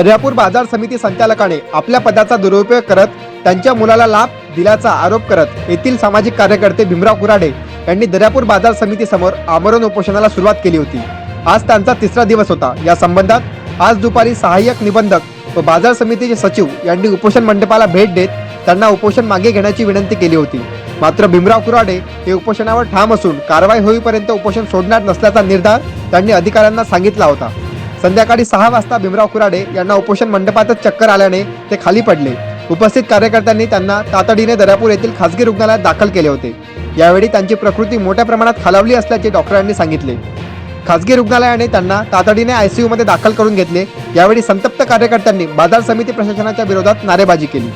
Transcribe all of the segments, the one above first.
दर्यापूर बाजार समिती संचालकाने आपल्या पदाचा दुरुपयोग करत त्यांच्या मुलाला लाभ दिल्याचा आरोप करत येथील सामाजिक कार्यकर्ते भीमराव कुराडे यांनी दर्यापूर बाजार समिती समोर आमरण उपोषणाला सुरुवात केली होती. आज त्यांचा तिसरा दिवस होता. या संबंधात आज दुपारी सहाय्यक निबंधक व बाजार समितीचे सचिव यांनी उपोषण मंडपाला भेट देत त्यांना उपोषण मागे घेण्याची विनंती केली होती. मात्र भीमराव कुराडे हे उपोषणावर ठाम असून कारवाई होईपर्यंत उपोषण सोडणार नसल्याचा निर्धार त्यांनी अधिकाऱ्यांना सांगितला होता. संध्याकाळी सहा वाजता भीमराव कुराडे यांना उपोषण मंडपातच चक्कर आल्याने ते खाली पडले. उपस्थित कार्यकर्त्यांनी त्यांना तातडीने दर्यापूर येथील खासगी रुग्णालयात दाखल केले होते. यावेळी त्यांची प्रकृती मोठ्या प्रमाणात खालावली असल्याचे डॉक्टरांनी सांगितले. खासगी रुग्णालयाने त्यांना तातडीने आयसीयूमध्ये दाखल करून घेतले. यावेळी संतप्त कार्यकर्त्यांनी बाजार समिती प्रशासनाच्या विरोधात नारेबाजी केली.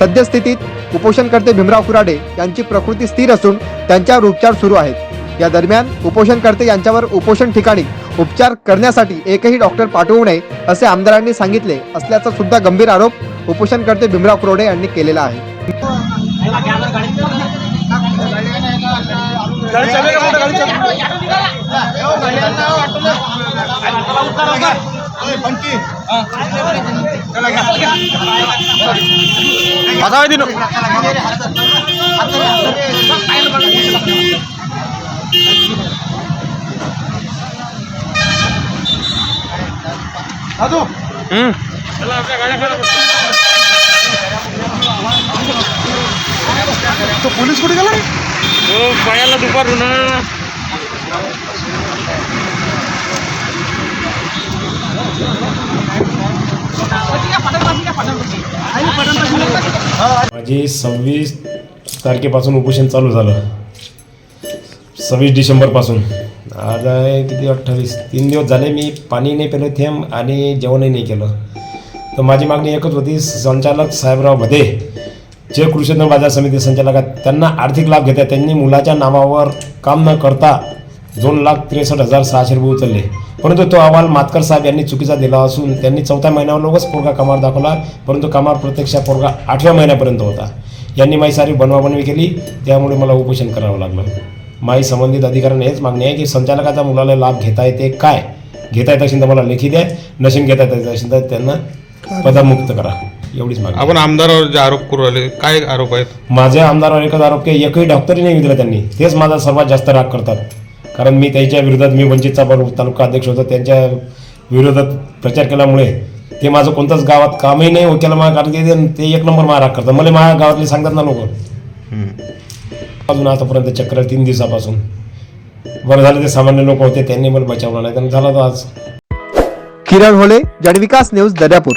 सद्यस्थितीत उपोषणकर्ते भीमराव कुराडे यांची प्रकृती स्थिर असून त्यांच्यावर उपचार सुरू आहेत. या दरम्यान उपोषणकर्ते यांच्यावर उपोषण ठिकाणी उपचार करण्यासाठी एकही डॉक्टर पाठवू नये असे आमदारांनी सांगितले असल्याचा सुद्धा गंभीर आरोप उपोषणकर्ते भीमराव कुरोडे यांनी केलेला आहे. तो पोलीस कुठे गेला रे? हो पायाला दुपारून माझी सव्वीस तारखेपासून उपोषण चालू झालं. सव्वीस डिसेंबरपासून. आज आहे किती अठ्ठावीस? तीन दिवस झाले मी पाणी नाही पेलं थेंब आणि जेवणही नाही केलं. तर माझी मागणी एकच होती संचालक साहेबराव भदे जे कृषी उत्पन्न बाजार समिती संचालक आहेत त्यांना आर्थिक लाभ घेतात. त्यांनी मुलाच्या नावावर काम न करता दोन लाख त्रेसष्ट हजार सहाशे रुपये उचलले. परंतु तो अहवाल मातकर साहेब यांनी चुकीचा दिला असून त्यांनी चौथ्या महिन्यावर लोकच पोरगा कामावर दाखवला परंतु कामावर प्रत्यक्ष पोरगा आठव्या महिन्यापर्यंत होता. यांनी माझी सारी बनवाबनवी केली त्यामुळे मला उपोषण करावं लागलं. माई संबंधित अधिकाऱ्यांना हेच मागणी आहे की संचालकाचा मुलाला लाभ घेता येते काय? घेता येत असेल तर मला लेखी द्या नशीन घेता येत असेल तर त्यांना पदमुक्त करा. एवढीच मागणी आपण आमदारावर जे आरोप करू राहिले काय आरोप आहेत? माझ्या आमदारावर एकच आरोप की एकही डॉक्टरही नाही दिला त्यांनी. तेच माझा सर्वात जास्त राग करतात. कारण मी त्यांच्या विरोधात मी वंचितचा बरोबर तालुका अध्यक्ष होतो. त्यांच्या विरोधात प्रचार केल्यामुळे ते माझं कोणतंच गावात कामही नाही हो केलं मला कारण की ते- ते एक नंबर मला राग करतात. मला माझ्या गावातले सांगतात ना लोक. अजून आतापर्यंत चक्र तीन दिवसापासून. बरं झालं ते सामान्य लोक होते त्यांनी मला बचावलं नाही त्यांनी झाला तो आज. किरण होले जनविकास न्यूज दर्यापूर.